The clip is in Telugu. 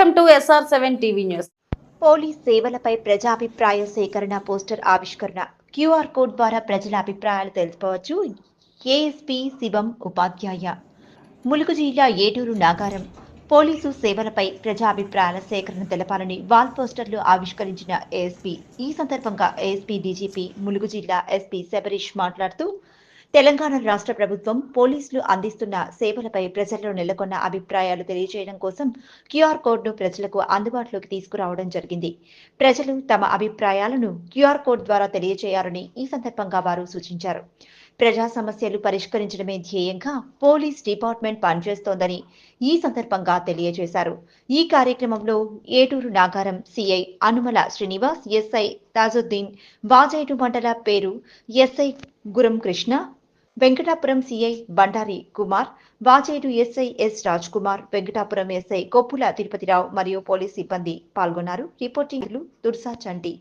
Welcome to S R seven TV news police సేవలపై ప్రజాభిప్రాయ సేకరణ పోస్టర్ ఆవిష్కరణ క్యూఆర్ కోడ్ ద్వారా ప్రజల అభిప్రాయాలు తెలుసుకోవచ్చు. ఏఎస్పి శివం ఉపాధ్యాయ. ములుగు జిల్లా ఏటూరు నాగారం. పోలీసు సేవలపై ప్రజాభిప్రాయాల సేకరణ తెలపాలని వాల్ పోస్టర్లు ఆవిష్కరించిన ఏఎస్పీ. ఈ సందర్భంగా ఏఎస్పీ డీజీపీ ములుగు జిల్లా ఎస్పీ శబరీష్ మాట్లాడుతూ తెలంగాణ రాష్ట్ర ప్రభుత్వం పోలీసులు అందిస్తున్న సేవలపై ప్రజల్లో నెలకొన్న అభిప్రాయాలు తెలియజేయడం కోసం క్యూఆర్ కోడ్ను ప్రజలకు అందుబాటులోకి తీసుకురావడం జరిగింది. ప్రజలు తమ అభిప్రాయాలను క్యూఆర్ కోడ్ ద్వారా తెలియజేయాలని ఈ సందర్భంగా వారు సూచించారు. ప్రజా సమస్యలు పరిష్కరించడమే ధ్యేయంగా పోలీస్ డిపార్ట్మెంట్ పనిచేస్తోందని ఈ సందర్భంగా తెలియజేశారు. ఈ కార్యక్రమంలో ఏటూరు నాగారం సిఐ అనుమల శ్రీనివాస్ ఎస్ఐ తాజుద్దీన్ వాజైటు మండల పేరు SI Guram Krishna Venkatapuram CI Bandari Kumar వాచేడు SI S Raj Kumar Venkatapuram SI Koppula Tirupathirao మరియు పోలీస్ సిబ్బంది పాల్గొన్నారు. రిపోర్టింగ్లు దుర్సా చంటి.